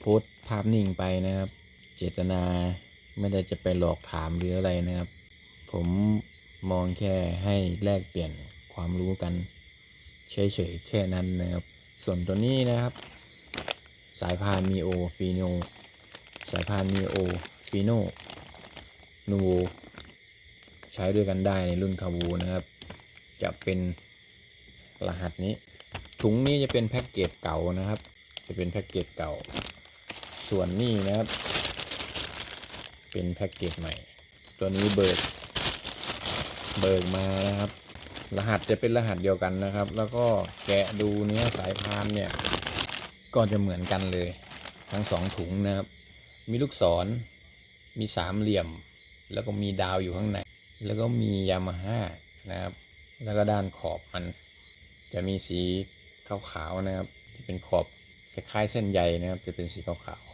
โพสต์ภาพนิ่งไปนะครับ เจตนาไม่ได้จะไปหลอกถามหรืออะไรนะครับ ผมมองแค่ให้แลกเปลี่ยนความรู้กันเฉยๆแค่นั้นนะครับ ส่วนตัวนี้นะครับ สายพานมีโอฟีโนสายพานมีโอฟีโนนูโวใช้ด้วยกันได้ในรุ่นคาวูนะครับ จะเป็นรหัสนี้ ถุงนี้จะเป็นแพ็กเกจเก่านะครับ จะเป็นแพ็กเกจเก่า ส่วนนี้นะครับ เป็นแพ็กเกจใหม่ ตัวนี้เบิกเบิกมานะครับ รหัสจะเป็นรหัสเดียวกันนะครับ แล้วก็แกะดูเนื้อสายพานเนี่ย ก็จะเหมือนกันเลย ทั้งสองถุงนะครับ มีลูกศร มีสามเหลี่ยม แล้วก็มีดาวอยู่ข้างใน แล้วก็มียามาฮ่านะครับ แล้วก็ด้านขอบมัน จะมีสีขาวๆนะครับที่เป็นขอบคล้ายๆเส้นใยนะครับ จะเป็นสีขาว